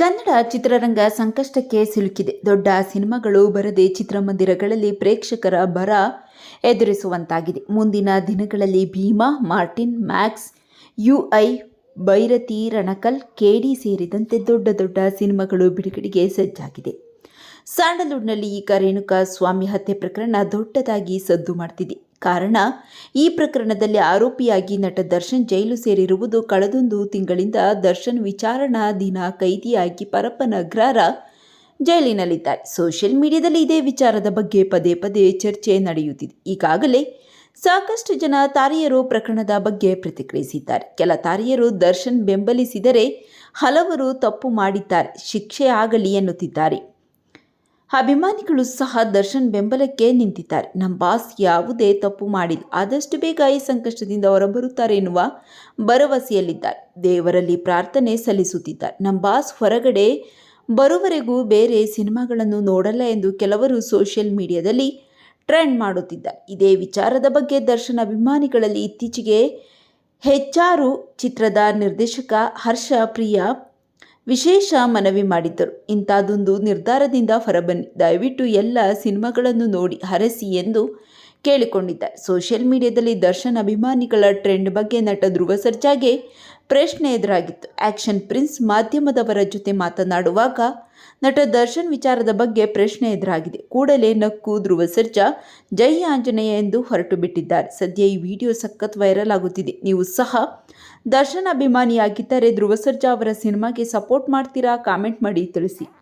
ಕನ್ನಡ ಚಿತ್ರರಂಗ ಸಂಕಷ್ಟಕ್ಕೆ ಸಿಲುಕಿದೆ. ದೊಡ್ಡ ಸಿನಿಮಾಗಳು ಬರದೆ ಚಿತ್ರಮಂದಿರಗಳಲ್ಲಿ ಪ್ರೇಕ್ಷಕರ ಬರ ಎದುರಿಸುವಂತಾಗಿದೆ. ಮುಂದಿನ ದಿನಗಳಲ್ಲಿ Bheema, Martin, Max UI Bhairathi, Ranagal KD ಸೇರಿದಂತೆ ದೊಡ್ಡ ದೊಡ್ಡ ಸಿನಿಮಾಗಳು ಬಿಡುಗಡೆಗೆ ಸಜ್ಜಾಗಿದೆ. ಸ್ಯಾಂಡಲ್ವುಡ್ನಲ್ಲಿ ಈಗ ರೇಣುಕಾ ಸ್ವಾಮಿ ಹತ್ಯೆ ಪ್ರಕರಣ ದೊಡ್ಡದಾಗಿ ಸದ್ದು ಮಾಡ್ತಿದೆ. ಕಾರಣ, ಈ ಪ್ರಕರಣದಲ್ಲಿ ಆರೋಪಿಯಾಗಿ ನಟ ದರ್ಶನ್ ಜೈಲು ಸೇರಿರುವುದು ಕಳೆದೊಂದು ತಿಂಗಳಿಂದ ದರ್ಶನ್ ವಿಚಾರಣಾ ದಿನ ಕೈದಿಯಾಗಿ ಪರಪ್ಪನಗ್ರರ ಜೈಲಿನಲ್ಲಿದ್ದಾರೆ. ಸೋಷಿಯಲ್ ಮೀಡಿಯಾದಲ್ಲಿ ಇದೇ ವಿಚಾರದ ಬಗ್ಗೆ ಪದೇ ಪದೇ ಚರ್ಚೆ ನಡೆಯುತ್ತಿದೆ. ಈಗಾಗಲೇ ಸಾಕಷ್ಟು ಜನ ತಾರಿಯರು ಪ್ರಕರಣದ ಬಗ್ಗೆ ಪ್ರತಿಕ್ರಿಯಿಸಿದ್ದಾರೆ. ಕೆಲ ತಾರಿಯರು ದರ್ಶನ್ ಬೆಂಬಲಿಸಿದರೆ ಹಲವರು ತಪ್ಪು ಮಾಡಿದ್ದಾರೆ. ಶಿಕ್ಷೆ ಆಗಲಿ ಎನ್ನುತ್ತಿದ್ದಾರೆ. ಅಭಿಮಾನಿಗಳು ಸಹ ದರ್ಶನ್ ಬೆಂಬಲಕ್ಕೆ ನಿಂತಿದ್ದಾರೆ. ನಮ್ಮ ಬಾಸ್ ಯಾವುದೇ ತಪ್ಪು ಮಾಡಿಲ್ಲ. ಆದಷ್ಟು ಬೇಗ ಈ ಸಂಕಷ್ಟದಿಂದ ಹೊರಬರುತ್ತಾರೆ ಎನ್ನುವ ಭರವಸೆಯಲ್ಲಿದ್ದಾರೆ. ದೇವರಲ್ಲಿ ಪ್ರಾರ್ಥನೆ ಸಲ್ಲಿಸುತ್ತಿದ್ದಾರೆ. ನಮ್ಮ ಬಾಸ್ ಹೊರಗಡೆ ಬರುವರೆಗೂ ಬೇರೆ ಸಿನಿಮಾಗಳನ್ನು ನೋಡಲ್ಲ ಎಂದು ಕೆಲವರು ಸೋಷಿಯಲ್ ಮೀಡಿಯಾದಲ್ಲಿ ಟ್ರೆಂಡ್ ಮಾಡುತ್ತಿದ್ದಾರೆ. ಇದೇ ವಿಚಾರದ ಬಗ್ಗೆ ದರ್ಶನ್ ಅಭಿಮಾನಿಗಳಲ್ಲಿ ಇತ್ತೀಚೆಗೆ ಹೆಚ್ಚಾರು ಚಿತ್ರದ ನಿರ್ದೇಶಕ ಹರ್ಷ ಪ್ರಿಯ ವಿಶೇಷ ಮನವಿ ಮಾಡಿದ್ದರು. ಇಂಥದ್ದೊಂದು ನಿರ್ಧಾರದಿಂದ ಹೊರಬನ್ನಿ. ದಯವಿಟ್ಟು ಎಲ್ಲ ಸಿನಿಮಾಗಳನ್ನು ನೋಡಿ ಹರಸಿ ಎಂದು ಕೇಳಿಕೊಂಡಿದ್ದಾರೆ. ಸೋಷಿಯಲ್ ಮೀಡಿಯಾದಲ್ಲಿ ದರ್ಶನ್ ಅಭಿಮಾನಿಗಳ ಟ್ರೆಂಡ್ ಬಗ್ಗೆ ನಟ ಧ್ರುವ ಸರ್ಜಾಗೆ ಪ್ರಶ್ನೆ ಎದುರಾಗಿತ್ತು. ಆ್ಯಕ್ಷನ್ ಪ್ರಿನ್ಸ್ ಮಾಧ್ಯಮದವರ ಜೊತೆ ಮಾತನಾಡುವಾಗ ನಟ ದರ್ಶನ್ ವಿಚಾರದ ಬಗ್ಗೆ ಪ್ರಶ್ನೆ ಎದುರಾಗಿದೆ. ಕೂಡಲೇ ನಕ್ಕು ಧ್ರುವ ಸರ್ಜಾ, ಜೈ ಆಂಜನೇಯ ಎಂದು ಹೊರಟು ಬಿಟ್ಟಿದ್ದಾರೆ. ಸದ್ಯ ಈ ವಿಡಿಯೋ ಸಖತ್ ವೈರಲ್ ಆಗುತ್ತಿದೆ. ನೀವು ಸಹ ದರ್ಶನ್ ಅಭಿಮಾನಿಯಾಗಿದ್ದರೆ ಧ್ರುವ ಸರ್ಜಾ ಅವರ ಸಿನಿಮಾಗೆ ಸಪೋರ್ಟ್ ಮಾಡ್ತೀರಾ? ಕಾಮೆಂಟ್ ಮಾಡಿ ತಿಳಿಸಿ.